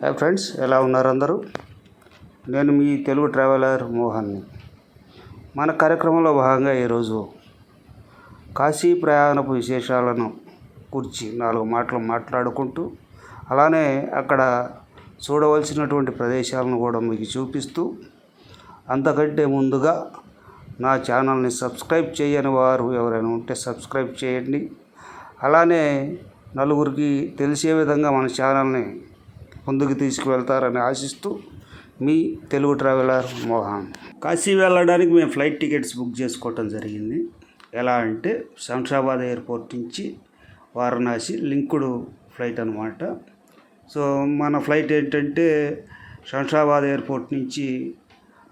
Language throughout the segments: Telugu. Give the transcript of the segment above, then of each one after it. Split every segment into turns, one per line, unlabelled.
హాయ్ ఫ్రెండ్స్ ఎలా ఉన్నారు అందరూ? నేను మీ తెలుగు ట్రావెలర్ మోహన్ని. మన కార్యక్రమంలో భాగంగా ఈరోజు కాశీ ప్రయాణపు విశేషాలను గురించి నాలుగు మాటలు మాట్లాడుకుంటూ అలానే అక్కడ చూడవలసినటువంటి ప్రదేశాలను కూడా మీకు చూపిస్తూ అంతకంటే ముందుగా నా ఛానల్ని సబ్స్క్రైబ్ చేయని వారు ఎవరైనా ఉంటే సబ్స్క్రైబ్ చేయండి. అలానే నలుగురికి తెలిసే విధంగా మన ఛానల్ని ముందుకు తీసుకువెళ్తారని ఆశిస్తూ మీ తెలుగు ట్రావెలర్ మోహన్. కాశీ వెళ్ళడానికి మేము ఫ్లైట్ టికెట్స్ బుక్ చేసుకోవటం జరిగింది. ఎలా అంటే శంషాబాద్ ఎయిర్పోర్ట్ నుంచి వారణాసి లింకుడు ఫ్లైట్ అనమాట సో మన ఫ్లైట్ ఏంటంటే శంషాబాద్ ఎయిర్పోర్ట్ నుంచి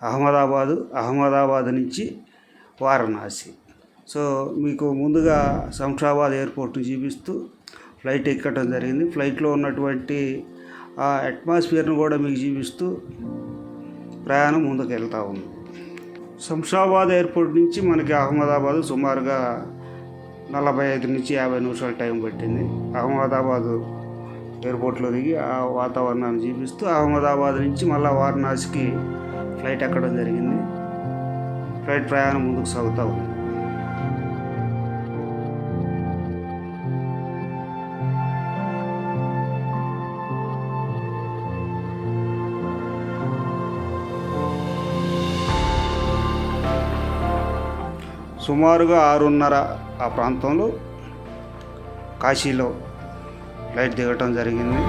అహ్మదాబాదు అహ్మదాబాద్ నుంచి వారణాసి. సో మీకు ముందుగా శంషాబాద్ ఎయిర్పోర్ట్ని చూపిస్తూ ఫ్లైట్ ఎక్కడం జరిగింది. ఫ్లైట్లో ఉన్నటువంటి ఆ అట్మాస్ఫియర్ను కూడా మీకు చూపిస్తూ ప్రయాణం ముందుకు వెళ్తూ ఉంది. శంషాబాద్ ఎయిర్పోర్ట్ నుంచి మనకి అహ్మదాబాద్ సుమారుగా నలభై ఐదు నుంచి యాభై నిమిషాల టైం పట్టింది. అహ్మదాబాద్ ఎయిర్పోర్ట్లో దిగి ఆ వాతావరణాన్ని చూపిస్తూ అహ్మదాబాద్ నుంచి మళ్ళీ వారణాసికి ఫ్లైట్ ఎక్కడం జరిగింది. ఫ్లైట్ ప్రయాణం ముందుకు సాగుతూ ఉంది. సుమారుగా ఆరున్నర ఆ ప్రాంతంలో కాశీలో ఫ్లైట్ దిగటం జరిగింది.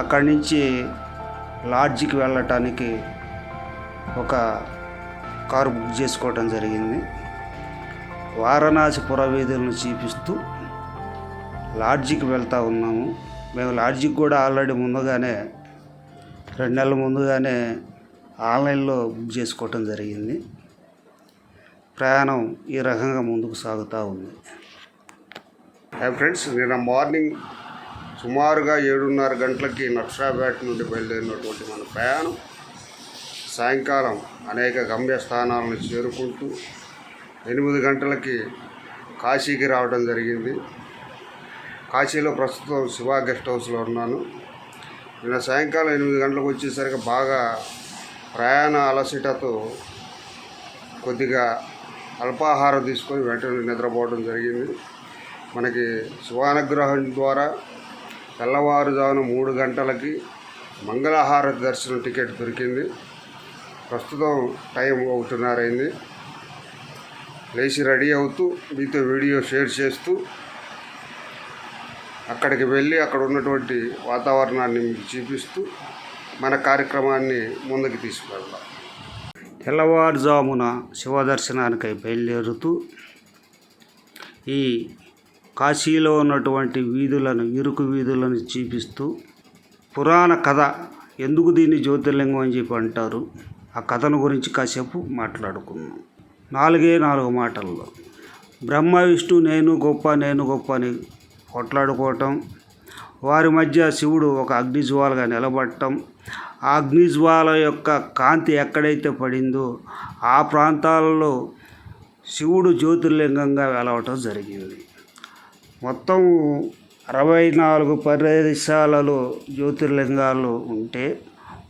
అక్కడి నుంచి లాడ్జికి వెళ్ళటానికి ఒక కారు బుక్ చేసుకోవటం జరిగింది. వారణాసి పురవీధులను చూపిస్తూ లాడ్జికి వెళ్తూ ఉన్నాము. మేము లాడ్జికి కూడా ఆల్రెడీ ముందుగానే రెండు నెలల ముందుగానే ఆన్లైన్లో బుక్ చేసుకోవటం జరిగింది. ప్రయాణం ఈ రకంగా ముందుకు సాగుతూ ఉంది. హాయ్ ఫ్రెండ్స్ నిన్న మార్నింగ్ సుమారుగా ఏడున్నర గంటలకి నక్షరాపేట నుండి బయలుదేరినటువంటి మన ప్రయాణం సాయంకాలం అనేక గమ్యస్థానాలను చేరుకుంటూ ఎనిమిది గంటలకి కాశీకి రావడం జరిగింది. కాశీలో ప్రస్తుతం శివ గెస్ట్ హౌస్లో ఉన్నాను. నిన్న సాయంకాలం ఎనిమిది గంటలకు వచ్చేసరికి బాగా ప్రయాణ అలసటతో కొద్దిగా అల్పాహారం తీసుకొని వెంటనే నిద్రపోవడం జరిగింది. మనకి శివానుగ్రహం ద్వారా తెల్లవారుజామున మూడు గంటలకి మంగళహారతి దర్శనం టికెట్ దొరికింది. ప్రస్తుతం టైం ఒకటిన్నర అయింది. లేచి రెడీ అవుతూ మీతో వీడియో షేర్ చేస్తూ అక్కడికి వెళ్ళి అక్కడ ఉన్నటువంటి వాతావరణాన్ని మీకు చూపిస్తూ మన కార్యక్రమాన్ని ముందుకు తీసుకువెళ్దాం. తెల్లవారుజామున శివదర్శనానికై బయలుదేరుతూ ఈ కాశీలో ఉన్నటువంటి వీధులను ఇరుకు వీధులను చూపిస్తూ పురాణ కథ ఎందుకు దీన్ని జ్యోతిర్లింగం అని చెప్పి అంటారు? ఆ కథను గురించి కాసేపు మాట్లాడుకున్నాం నాలుగే నాలుగు మాటల్లో బ్రహ్మ విష్ణు నేను గొప్ప నేను గొప్ప అని కొట్లాడుకోవటం వారి మధ్య శివుడు ఒక అగ్నిజ్వాలగా నిలబడటం ఆ అగ్నిజ్వాల యొక్క కాంతి ఎక్కడైతే పడిందో ఆ ప్రాంతాలలో శివుడు జ్యోతిర్లింగంగా వెలవటం జరిగింది. మొత్తం అరవై నాలుగు ప్రదేశాలలో జ్యోతిర్లింగాలు ఉంటే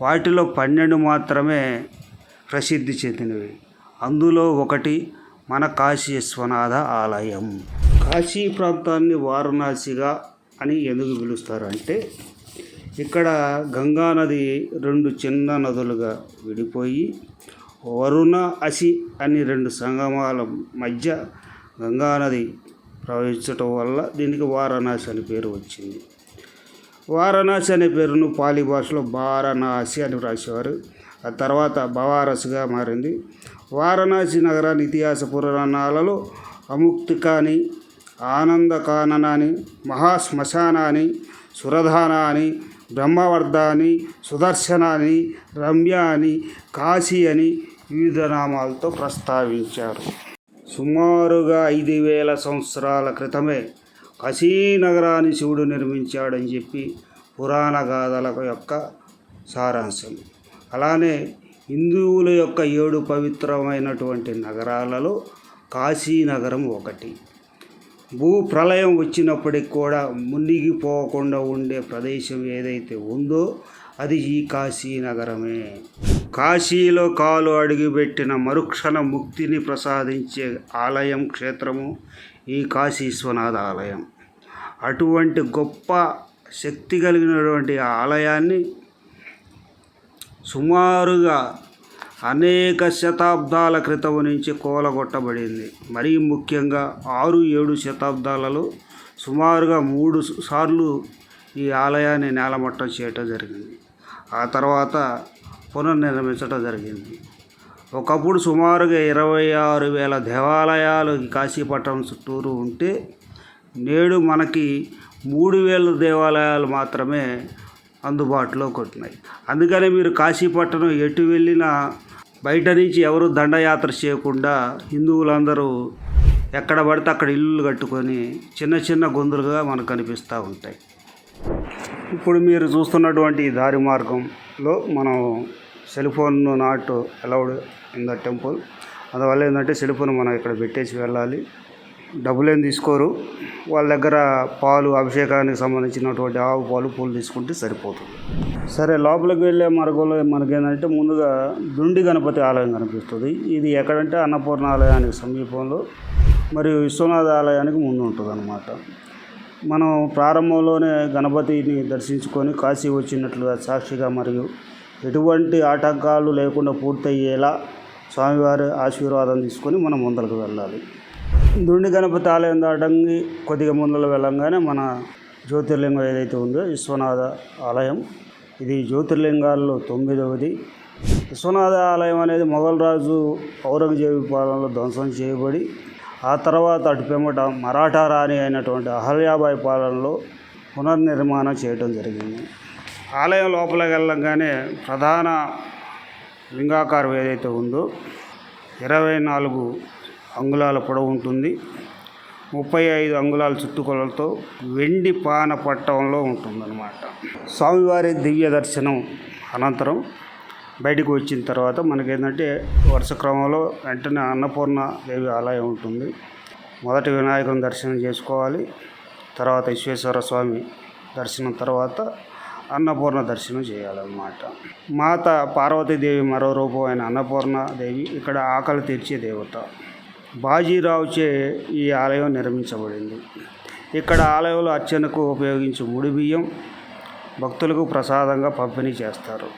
వాటిలో పన్నెండు మాత్రమే ప్రసిద్ధి చెందినవి. అందులో ఒకటి మన కాశీ విశ్వనాథ ఆలయం. కాశీ ప్రాంతాన్ని వారణాసిగా అని ఎందుకు పిలుస్తారంటే ఇక్కడ గంగా నది రెండు చిన్న నదులుగా విడిపోయి వరుణ అసి అని రెండు సంగమాల మధ్య గంగానది ప్రవహించటం వల్ల దీనికి వారణాసి అనే పేరు వచ్చింది. వారణాసి అనే పేరును పాలి భాషలో వారణాసి అని రాసేవారు. ఆ తర్వాత బవారస్గా మారింది. వారణాసి నగరాన్ని ఇతిహాస పురాణాలలో అముక్తికాని ఆనందకాననాని మహాశ్మశానాని సురధానాని బ్రహ్మవర్ధాని సుదర్శనాని రమ్య అని కాశీ అని వివిధ నామాలతో ప్రస్తావించారు. సుమారుగా ఐదు వేల సంవత్సరాల క్రితమే కాశీ నగరాన్ని శివుడు నిర్మించాడని చెప్పి పురాణ గాథల యొక్క సారాంశం. అలానే హిందువుల యొక్క ఏడు పవిత్రమైనటువంటి నగరాలలో కాశీనగరం ఒకటి. భూ ప్రళయం వచ్చినప్పటికి కూడా మునిగిపోకుండా ఉండే ప్రదేశం ఏదైతే ఉందో అది ఈ కాశీ నగరమే. కాశీలో కాలు అడుగుపెట్టిన మరుక్షణ ముక్తిని ప్రసాదించే ఆలయం క్షేత్రము ఈ కాశీశ్వనాథ ఆలయం. అటువంటి గొప్ప శక్తి కలిగినటువంటి ఆలయాన్ని సుమారుగా అనేక శతాబ్దాల క్రితం నుంచి కూలగొట్టబడింది. మరీ ముఖ్యంగా ఆరు ఏడు శతాబ్దాలలో సుమారుగా మూడు సార్లు ఈ ఆలయాన్ని నేలమట్టం చేయటం జరిగింది. ఆ తర్వాత పునర్నిర్మించడం జరిగింది. ఒకప్పుడు సుమారుగా ఇరవై ఆరు వేల దేవాలయాలు కాశీపట్నం చుట్టూరు ఉంటే నేడు మనకి మూడు వేల దేవాలయాలు మాత్రమే అందుబాటులోకి వచ్చినాయి అందుకనే మీరు కాశీపట్నం ఎటు వెళ్ళినా బయట నుంచి ఎవరు దండయాత్ర చేయకుండా హిందువులందరూ ఎక్కడ పడితే అక్కడ ఇల్లులు కట్టుకొని చిన్న చిన్న గొంతులుగా మనకు కనిపిస్తూ ఉంటాయి. ఇప్పుడు మీరు చూస్తున్నటువంటి ఈ దారి మార్గంలో మనం cell phone not allowed in the temple. అందువల్ల ఏంటంటే సెల్ ఫోన్ మనం ఇక్కడ పెట్టేసి వెళ్ళాలి. డబ్బులు తీసుకోరు. వాళ్ళ దగ్గర పాలు అభిషేకానికి సంబంధించినటువంటి ఆవు పాలు పూలు తీసుకుంటే సరిపోతుంది. సరే లోపలికి వెళ్ళే మార్గంలో మనకేంటంటే ముందుగా దుండి గణపతి ఆలయం కనిపిస్తుంది. ఇది ఎక్కడంటే అన్నపూర్ణ ఆలయానికి సమీపంలో మరియు విశ్వనాథ ఆలయానికి ముందు ఉంటుంది అన్నమాట మనం ప్రారంభంలోనే గణపతిని దర్శించుకొని కాశీ వచ్చినట్లుగా సాక్షిగా మరియు ఎటువంటి ఆటంకాలు లేకుండా పూర్తయ్యేలా స్వామివారి ఆశీర్వాదం తీసుకొని మనం ముందరకు వెళ్ళాలి. దుండి గణపతి ఆలయం దాటంగి కొద్దిగా ముందులో వెళ్ళంగానే మన జ్యోతిర్లింగం ఏదైతే ఉందో విశ్వనాథ ఆలయం. ఇది జ్యోతిర్లింగాల్లో తొమ్మిదవది. విశ్వనాథ ఆలయం అనేది మొఘల్ రాజు ఔరంగజేబు పాలనలో ధ్వంసం చేయబడి ఆ తర్వాత అటు పిమ్మట మరాఠా రాణి అయినటువంటి అహల్యాబాయి పాలనలో పునర్నిర్మాణం చేయడం జరిగింది. ఆలయం లోపలికి వెళ్ళంగానే ప్రధాన లింగాకారం ఏదైతే ఉందో ఇరవై నాలుగు అంగుళాల పొడవు ఉంటుంది. ముప్పై ఐదు అంగుళాల చుట్టుకొలతో వెండి పాన పట్టంలో ఉంటుందన్నమాట. స్వామివారి దివ్య దర్శనం అనంతరం బయటకు వచ్చిన తర్వాత మనకేంటంటే వరుస క్రమంలో వెంటనే అన్నపూర్ణ దేవి ఆలయం ఉంటుంది. మొదటి వినాయకుని దర్శనం చేసుకోవాలి. తర్వాత విశ్వేశ్వర స్వామి దర్శనం తర్వాత అన్నపూర్ణ దర్శనం చేయాలన్నమాట. మాత పార్వతీదేవి మరో రూపం అయిన అన్నపూర్ణ దేవి ఇక్కడ ఆకలి తీర్చే దేవత. బాజీరావుచే ఈ ఆలయం నిర్మించబడింది. ఇక్కడ ఆలయంలో అర్చనకు ఉపయోగించే ముడి బియ్యం భక్తులకు ప్రసాదంగా పంపిణీ చేస్తారు.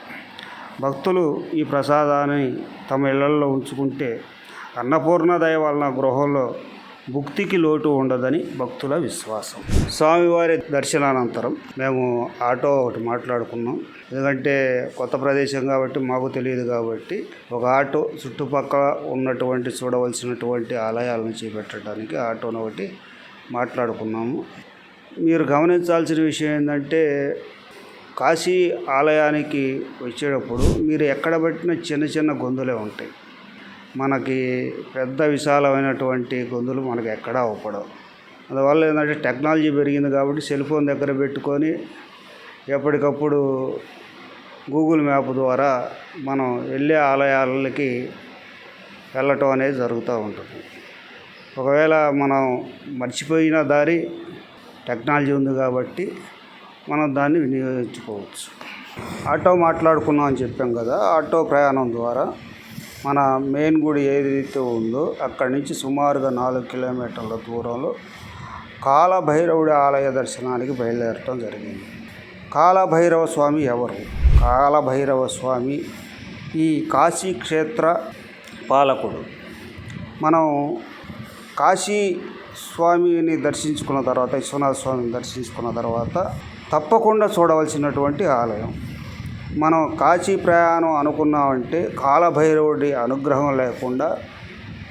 భక్తులు ఈ ప్రసాదాన్ని తమ ఇళ్ళలో ఉంచుకుంటే అన్నపూర్ణ దయ వలన గృహంలో భుక్తికి లోటు ఉండదని భక్తుల విశ్వాసం. స్వామివారి దర్శనానంతరం మేము ఆటో ఒకటి మాట్లాడుకున్నాం. ఎందుకంటే కొత్త ప్రదేశం కాబట్టి మాకు తెలియదు కాబట్టి ఒక ఆటో చుట్టుపక్కల ఉన్నటువంటి చూడవలసినటువంటి ఆలయాలను చేపట్టడానికి ఆటోను ఒకటి మాట్లాడుకున్నాము. మీరు గమనించాల్సిన విషయం ఏంటంటే కాశీ ఆలయానికి వచ్చేటప్పుడు మీరు ఎక్కడ పెట్టిన చిన్న చిన్న గొంతులే ఉంటాయి. మనకి పెద్ద విశాలమైనటువంటి గొంతులు మనకు ఎక్కడా అవ్వడం అందువల్ల ఏంటంటే టెక్నాలజీ పెరిగింది కాబట్టి సెల్ ఫోన్ దగ్గర పెట్టుకొని ఎప్పటికప్పుడు గూగుల్ మ్యాప్ ద్వారా మనం వెళ్ళే ఆలయాలకి వెళ్ళటం అనేది జరుగుతూ ఉంటుంది. ఒకవేళ మనం మర్చిపోయిన దారి టెక్నాలజీ ఉంది కాబట్టి మనం దాన్ని వినియోగించుకోవచ్చు. ఆటో మాట్లాడుకున్నాం అని చెప్పాం కదా ఆటో ప్రయాణం ద్వారా మన మెయిన్ గుడి ఏదైతే ఉందో అక్కడి నుంచి సుమారుగా నాలుగు కిలోమీటర్ల దూరంలో కాలభైరవుడి ఆలయ దర్శనానికి బయలుదేరటం జరిగింది. కాలభైరవ స్వామి ఎవరు? కాలభైరవ స్వామి ఈ కాశీ క్షేత్ర పాలకుడు. మనం కాశీ స్వామిని దర్శించుకున్న తర్వాత విశ్వనాథ స్వామిని దర్శించుకున్న తర్వాత తప్పకుండా చూడవలసినటువంటి ఆలయం మనం కాశీ ప్రయాణం అనుకున్నామంటే కాలభైరవుడి అనుగ్రహం లేకుండా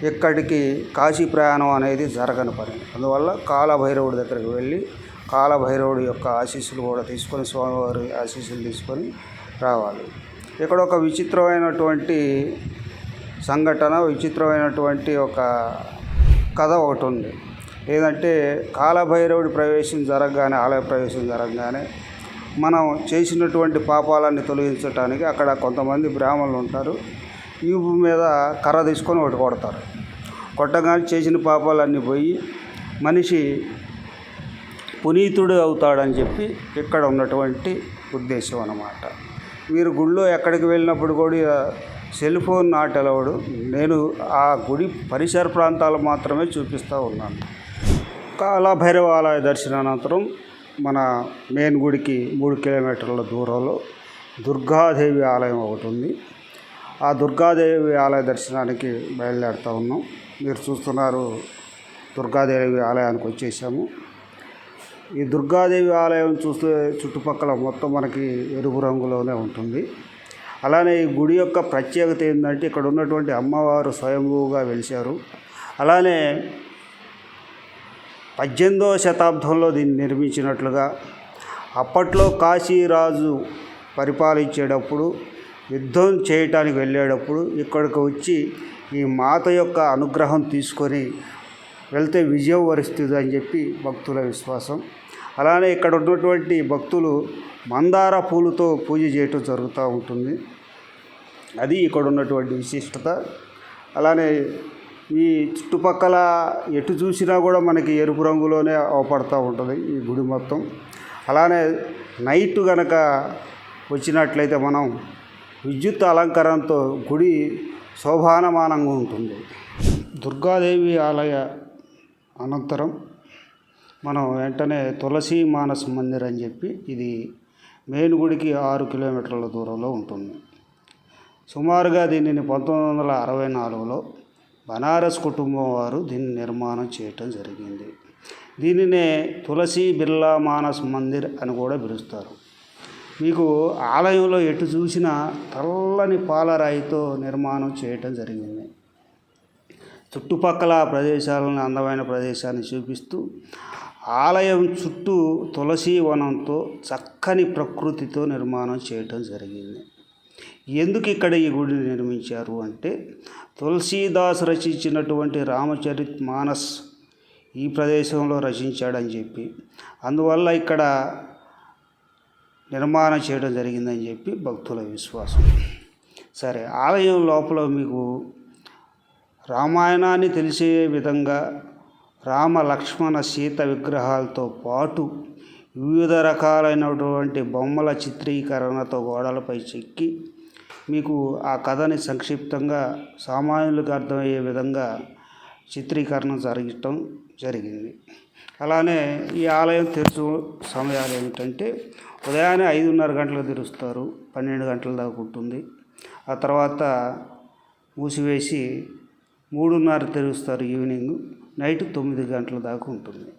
ఇక్కడికి కాశీ ప్రయాణం అనేది జరగని పని అందువల్ల కాలభైరవుడి దగ్గరికి వెళ్ళి కాలభైరవుడి యొక్క ఆశీస్సులు కూడా తీసుకొని స్వామివారి ఆశీస్సులు తీసుకొని రావాలి. ఇక్కడ ఒక విచిత్రమైనటువంటి సంఘటన విచిత్రమైనటువంటి ఒక కథ ఒకటి ఉంది. ఏదంటే కాలభైరవుడి ప్రవేశం జరగగానే ఆలయ ప్రవేశం జరగగానే మనం చేసినటువంటి పాపాలన్నీ తొలగించడానికి అక్కడ కొంతమంది బ్రాహ్మణులు ఉంటారు. ఈపు మీద కర్ర తీసుకొని ఒకటి కొడతారు. కొట్టగానే చేసిన పాపాలన్నీ పోయి మనిషి పునీతుడు అవుతాడని చెప్పి ఇక్కడ ఉన్నటువంటి ఉద్దేశం అన్నమాట. మీరు గుళ్ళో ఎక్కడికి వెళ్ళినప్పుడు కూడా సెల్ ఫోన్ నాట్ నేను ఆ గుడి పరిసర ప్రాంతాలు మాత్రమే చూపిస్తూ ఉన్నాను. కాలభైరవ ఆలయ దర్శనానంతరం మన మెయిన్ గుడికి మూడు కిలోమీటర్ల దూరంలో దుర్గాదేవి ఆలయం ఒకటి ఉంది. ఆ దుర్గాదేవి ఆలయ దర్శనానికి బయలుదేరుతూ ఉన్నాం. మీరు చూస్తున్నారు దుర్గాదేవి ఆలయానికి వచ్చేసాము. ఈ దుర్గాదేవి ఆలయం చూస్తే చుట్టుపక్కల మొత్తం మనకి ఎరుపు రంగులోనే ఉంటుంది. అలానే ఈ గుడి యొక్క ప్రత్యేకత ఏంటంటే ఇక్కడ ఉన్నటువంటి అమ్మవారు స్వయంభూగా వెలిశారు. అలానే పద్దెనిమిదవ శతాబ్దంలో దీన్ని నిర్మించినట్లుగా అప్పట్లో కాశీరాజు పరిపాలించేటప్పుడు యుద్ధం చేయటానికి వెళ్ళేటప్పుడు ఇక్కడికి వచ్చి ఈ మాత యొక్క అనుగ్రహం తీసుకొని వెళ్తే విజయం వరిస్తుంది అని చెప్పి భక్తుల విశ్వాసం. అలానే ఇక్కడ ఉన్నటువంటి భక్తులు మందార పూలతో పూజ చేయటం జరుగుతూ ఉంటుంది. అది ఇక్కడ ఉన్నటువంటి విశిష్టత. అలానే ఈ చుట్టుపక్కల ఎటు చూసినా కూడా మనకి ఎరుపు రంగులోనే అవపడుతూ ఉంటుంది ఈ గుడి మొత్తం. అలానే నైట్ గనక వచ్చినట్లయితే మనం విద్యుత్ అలంకరణతో గుడి శోభానమానంగా ఉంటుంది. దుర్గాదేవి ఆలయ అనంతరం మనం వెంటనే తులసి మానస్ మందిర్ అని చెప్పి ఇది మెయిన్ గుడికి ఆరు కిలోమీటర్ల దూరంలో ఉంటుంది. సుమారుగా దీనిని పంతొమ్మిది వందల అరవై నాలుగులో బనారస్ కుటుంబం వారు దీన్ని నిర్మాణం చేయటం జరిగింది. దీనినే తులసి బిర్లా మానస్ మందిర్ అని కూడా పిలుస్తారు. మీకు ఆలయంలో ఎటు చూసినా తెల్లని పాలరాయితో నిర్మాణం చేయటం జరిగింది. చుట్టుపక్కల ప్రదేశాలను అందమైన ప్రదేశాన్ని చూపిస్తూ ఆలయం చుట్టూ తులసి వనంతో చక్కని ప్రకృతితో నిర్మాణం చేయటం జరిగింది. ఎందుకు ఇక్కడ ఈ గుడిని నిర్మించారు అంటే తులసీదాస్ రచించినటువంటి రామచరిత్ మానస్ ఈ ప్రదేశంలో రచించాడని చెప్పి అందువల్ల ఇక్కడ నిర్మాణం చేయడం జరిగిందని చెప్పి భక్తుల విశ్వాసం. సరే ఆలయం లోపల మీకు రామాయణాన్ని తెలిసే విధంగా రామ లక్ష్మణ సీత విగ్రహాలతో పాటు వివిధ రకాలైనటువంటి బొమ్మల చిత్రీకరణతో గోడలపై చెక్కి మీకు ఆ కథని సంక్షిప్తంగా సామాన్యులకు అర్థమయ్యే విధంగా చిత్రీకరణ జరగటం జరిగింది. అలానే ఈ ఆలయం తెరుచు సమయాలు ఏమిటంటే ఉదయాన్నే ఐదున్నర గంటలకు తెరుస్తారు పన్నెండు గంటల దాకా ఉంటుంది. ఆ తర్వాత మూసివేసి మూడున్నర తెరుస్తారు ఈవినింగ్ నైట్ తొమ్మిది గంటల దాకా ఉంటుంది.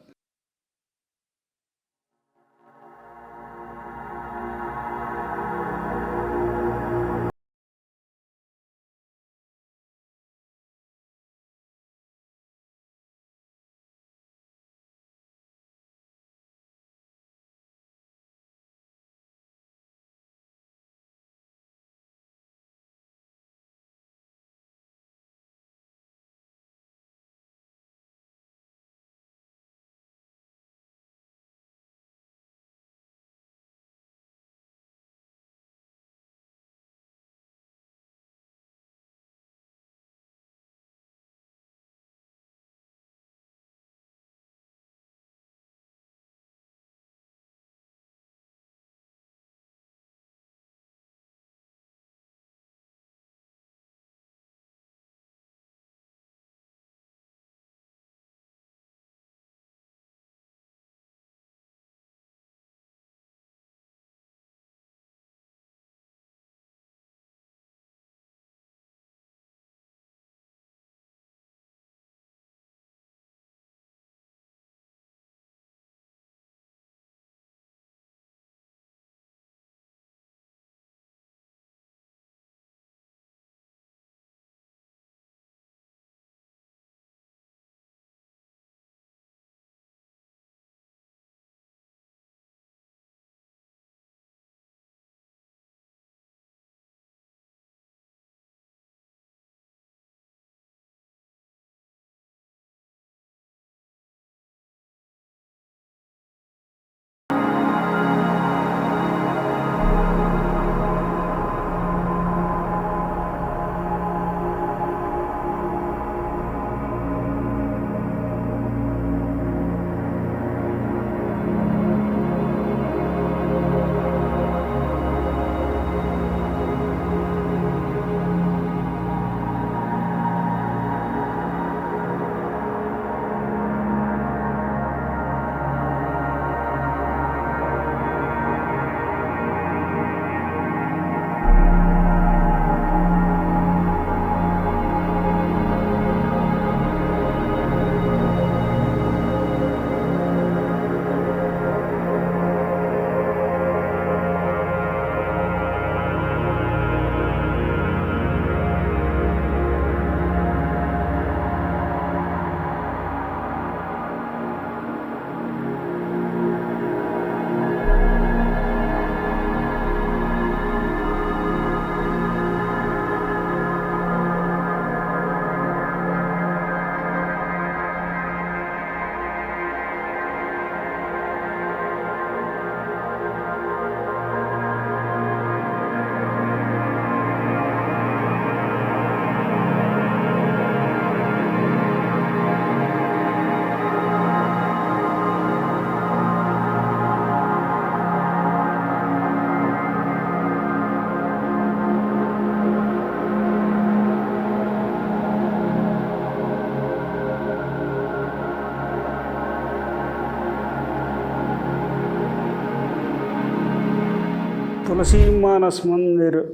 తులసి మానస్ మందిర్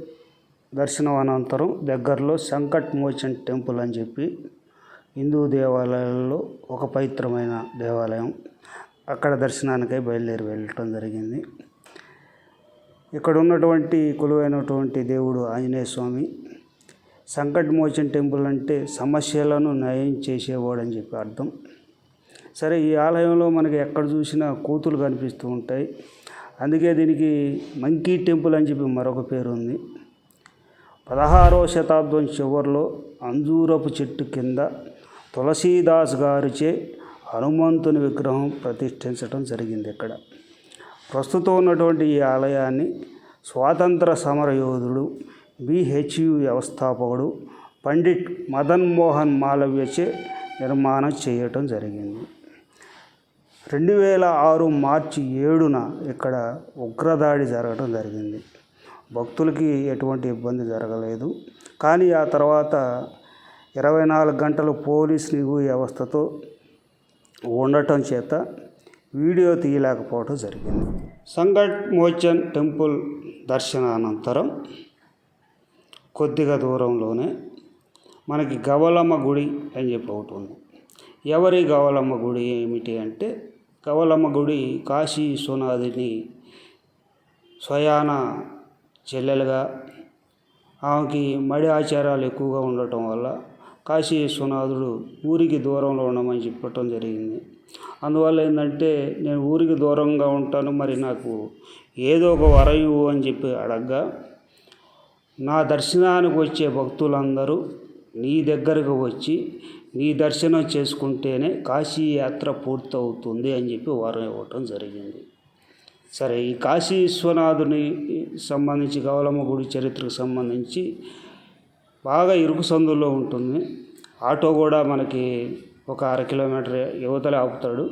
దర్శనం అనంతరం దగ్గరలో సంకట్ మోచన్ టెంపుల్ అని చెప్పి హిందూ దేవాలయాల్లో ఒక పవిత్రమైన దేవాలయం. అక్కడ దర్శనానికై బయలుదేరి వెళ్ళటం జరిగింది. ఇక్కడ ఉన్నటువంటి కొలువైనటువంటి దేవుడు ఆంజనేయ స్వామి సంకట్ మోచన్ టెంపుల్ అంటే సమస్యలను నయం చేసేవాడు అని చెప్పి అర్థం. సరే ఈ ఆలయంలో మనకి ఎక్కడ చూసినా కూతులు కనిపిస్తూ ఉంటాయి. అందుకే దీనికి మంకీ టెంపుల్ అని చెప్పి మరొక పేరు ఉంది. పదహారవ శతాబ్దం చివరిలో అంజూరపు చెట్టు కింద తులసీదాస్ గారిచే హనుమంతుని విగ్రహం ప్రతిష్ఠించడం జరిగింది ఇక్కడ. ప్రస్తుతం ఉన్నటువంటి ఈ ఆలయాన్ని స్వాతంత్ర సమరయోధుడు బిహెచ్యు వ్యవస్థాపకుడు పండిట్ మదన్ మోహన్ మాలవ్యచే నిర్మాణం చేయటం జరిగింది. రెండు వేల ఆరు మార్చి ఏడున ఇక్కడ ఉగ్రదాడి జరగడం జరిగింది. భక్తులకి ఎటువంటి ఇబ్బంది జరగలేదు. కానీ ఆ తర్వాత ఇరవై నాలుగు గంటలు పోలీస్ నిఘు వ్యవస్థతో ఉండటం చేత వీడియో తీయలేకపోవడం జరిగింది. సంగట్ మోచన్ టెంపుల్ దర్శనానంతరం కొద్దిగా దూరంలోనే మనకి గవలమ్మ గుడి అని చెప్పి ఒకటి ఉంది. ఎవరి గవలమ్మ గుడి ఏమిటి అంటే కవలమ్మ గుడి కాశీ విశ్వనాథుని స్వయాన చెల్లెలుగా ఆమెకి మడి ఆచారాలు ఎక్కువగా ఉండటం వల్ల కాశీ విశ్వనాథుడు ఊరికి దూరంలో ఉండమని చెప్పటం జరిగింది. అందువల్ల ఏంటంటే నేను ఊరికి దూరంగా ఉంటాను మరి నాకు ఏదో ఒక వరం ఇవ్వు అని చెప్పి అడగ్గా నా దర్శనానికి వచ్చే భక్తులందరూ నీ దగ్గరకు వచ్చి నీ దర్శనం చేసుకుంటేనే కాశీ యాత్ర పూర్తవుతుంది అని చెప్పి వారం ఇవ్వటం జరిగింది. సరే ఈ కాశీ విశ్వనాథుని సంబంధించి గౌలమ్మ గుడి చరిత్రకు సంబంధించి బాగా ఇరుకు సందుల్లో ఉంటుంది. ఆటో కూడా మనకి ఒక అర కిలోమీటర్ యువతలే ఆపుతాడు.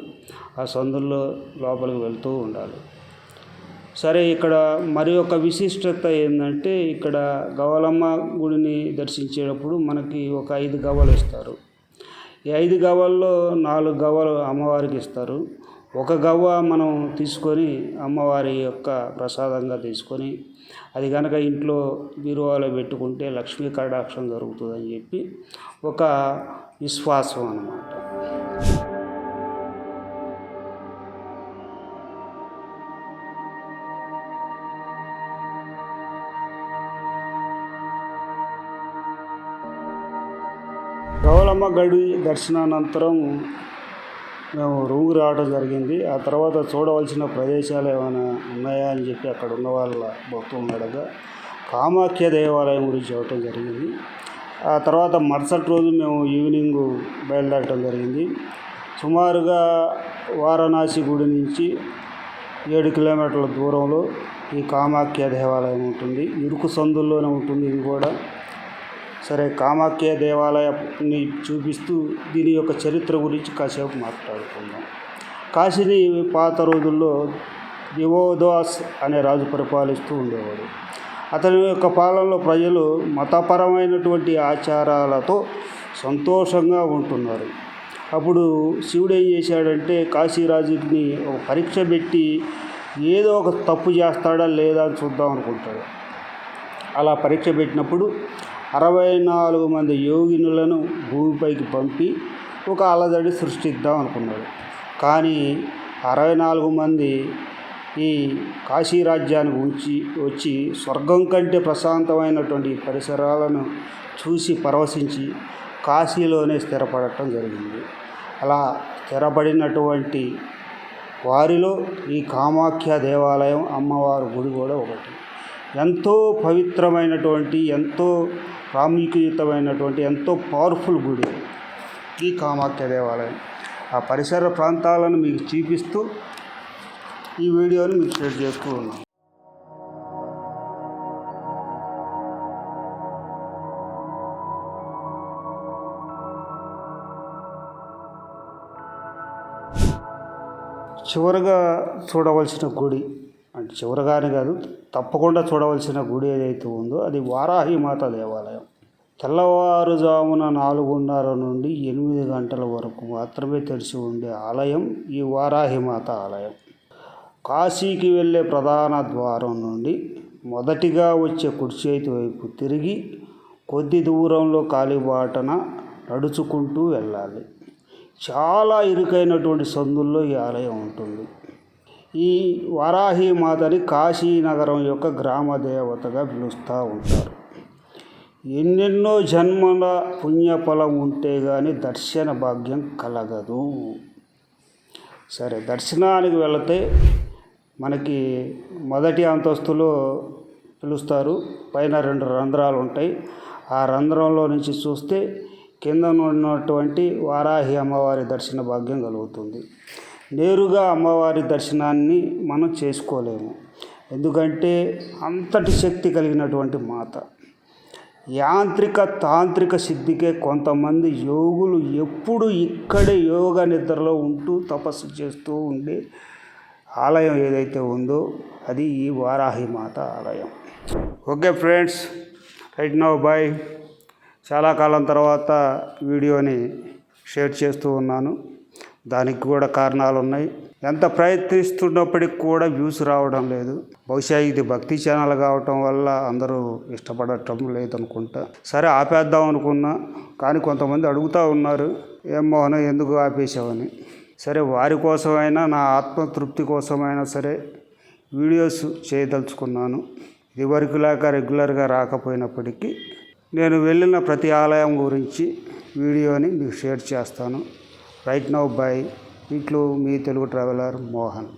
ఆ సందుల్లో లోపలికి వెళ్తూ ఉండాలి. సరే ఇక్కడ మరి ఒక విశిష్టత ఏంటంటే ఇక్కడ గవలమ్మ గుడిని దర్శించేటప్పుడు మనకి ఒక ఐదు గవ్వలు ఇస్తారు. ఐదు గవ్వల్లో నాలుగు గవ్వలు అమ్మవారికి ఇస్తారు. ఒక గవ్వ మనం తీసుకొని అమ్మవారి యొక్క ప్రసాదంగా తీసుకొని అది కనుక ఇంట్లో బీరువాలో పెట్టుకుంటే లక్ష్మీ కటాక్షం జరుగుతుందని చెప్పి ఒక విశ్వాసం అన్నమాట. గౌలమ్మ గడి దర్శనానంతరం మేము రూమ్ రావడం జరిగింది. ఆ తర్వాత చూడవలసిన ప్రదేశాలు ఏమైనా ఉన్నాయా అని చెప్పి అక్కడ ఉన్న వాళ్ళ భక్తులను అడగా కామాఖ్య దేవాలయం గురించి చెప్పడం జరిగింది. ఆ తర్వాత మరుసటి రోజు మేము ఈవినింగ్ బయలుదేరటం జరిగింది. సుమారుగా వారణాసి గుడి నుంచి ఏడు కిలోమీటర్ల దూరంలో ఈ కామాఖ్య దేవాలయం ఉంటుంది. ఇరుకు సందుల్లోనే ఉంటుంది ఇది కూడా. సరే కామాఖ్య దేవాలయాన్ని చూపిస్తూ దీని యొక్క చరిత్ర గురించి కాసేపు మాట్లాడుకుందాం. కాశీని పాత రోజుల్లో దివోదాస్ అనే రాజు పరిపాలిస్తూ ఉండేవాడు. అతని యొక్క పాలనలో ప్రజలు మతపరమైనటువంటి ఆచారాలతో సంతోషంగా ఉంటున్నారు. అప్పుడు శివుడు ఏం చేశాడంటే కాశీరాజుని ఒక పరీక్ష పెట్టి ఏదో ఒక తప్పు చేస్తాడా లేదా అని చూద్దాం అనుకుంటాడు. అలా పరీక్ష పెట్టినప్పుడు అరవై నాలుగు మంది యోగినులను భూమిపైకి పంపి ఒక అలజడి సృష్టిద్దాం అనుకున్నాడు. కానీ అరవై నాలుగు మంది ఈ కాశీ రాజ్యానికి ఉంచి వచ్చి స్వర్గం కంటే ప్రశాంతమైనటువంటి పరిసరాలను చూసి పరవశించి కాశీలోనే స్థిరపడటం జరిగింది. అలా స్థిరపడినటువంటి వారిలో ఈ కామాఖ్య దేవాలయం అమ్మవారి గుడి కూడా ఒకటి. ఎంతో పవిత్రమైనటువంటి ఎంతో ప్రాముఖ్యతమైనటువంటి ఎంతో పవర్ఫుల్ గుడి. ఈ కామాఖ్య దేవాలయం. ఆ పరిసర ప్రాంతాలను మీకు చూపిస్తూ ఈ వీడియోని మీకు షేర్ చేస్తూ ఉన్నాం. చివరగా చూడవలసిన గుడి అంటే చివరగానే కాదు తప్పకుండా చూడవలసిన గుడి ఏదైతే ఉందో అది వారాహి మాత దేవాలయం. తెల్లవారుజామున నాలుగున్నర నుండి ఎనిమిది గంటల వరకు మాత్రమే తెరిచి ఉండే ఆలయం ఈ వారాహి మాత ఆలయం. కాశీకి వెళ్ళే ప్రధాన ద్వారం నుండి మొదటిగా వచ్చే కుడిచేతి వైపు తిరిగి కొద్ది దూరంలో కాలిబాటన నడుచుకుంటూ వెళ్ళాలి. చాలా ఇరుకైనటువంటి సందుల్లో ఈ ఆలయం ఉంటుంది. ఈ వారాహి మాతని కాశీనగరం యొక్క గ్రామ దేవతగా పిలుస్తూ ఉంటారు. ఎన్నెన్నో జన్మల పుణ్యఫలం ఉంటే కానీ దర్శన భాగ్యం కలగదు. సరే దర్శనానికి వెళితే మనకి మొదటి అంతస్తులో పిలుస్తారు. పైన రెండు రంధ్రాలు ఉంటాయి. ఆ రంధ్రంలో నుంచి చూస్తే కింద ఉన్నటువంటి వారాహి అమ్మవారి దర్శన భాగ్యం కలుగుతుంది. నేరుగా అమ్మవారి దర్శనాన్ని మనం చేసుకోలేము. ఎందుకంటే అంతటి శక్తి కలిగినటువంటి మాత. యాంత్రిక తాంత్రిక సిద్ధికే కొంతమంది యోగులు ఎప్పుడు ఇక్కడే యోగ నిద్రలో ఉంటూ తపస్సు చేస్తూ ఉండే ఆలయం ఏదైతే ఉందో అది ఈ వారాహి మాత ఆలయం. Okay friends right now bye చాలా కాలం తర్వాత వీడియోని షేర్ చేస్తూ ఉన్నాను. దానికి కూడా కారణాలు ఉన్నాయి ఎంత ప్రయత్నిస్తున్నప్పటికి కూడా వ్యూస్ రావడం లేదు. బహుశా ఇది భక్తి ఛానల్ కావటం వల్ల అందరూ ఇష్టపడటం లేదనుకుంటా. సరే ఆపేద్దాం అనుకున్నా. కానీ కొంతమంది అడుగుతూ ఉన్నారు. ఏం మోహన ఎందుకు ఆపేసావని సరే వారి కోసమైనా నా ఆత్మతృప్తి కోసమైనా సరే వీడియోస్ చేయదలుచుకున్నాను. ఇదివరకు లాగా రెగ్యులర్గా రాకపోయినప్పటికీ నేను వెళ్ళిన ప్రతి ఆలయం గురించి వీడియోని మీకు షేర్ చేస్తాను. రైట్ నౌ బై ఇట్లు మీ తెలుగు ట్రావెలర్ మోహన్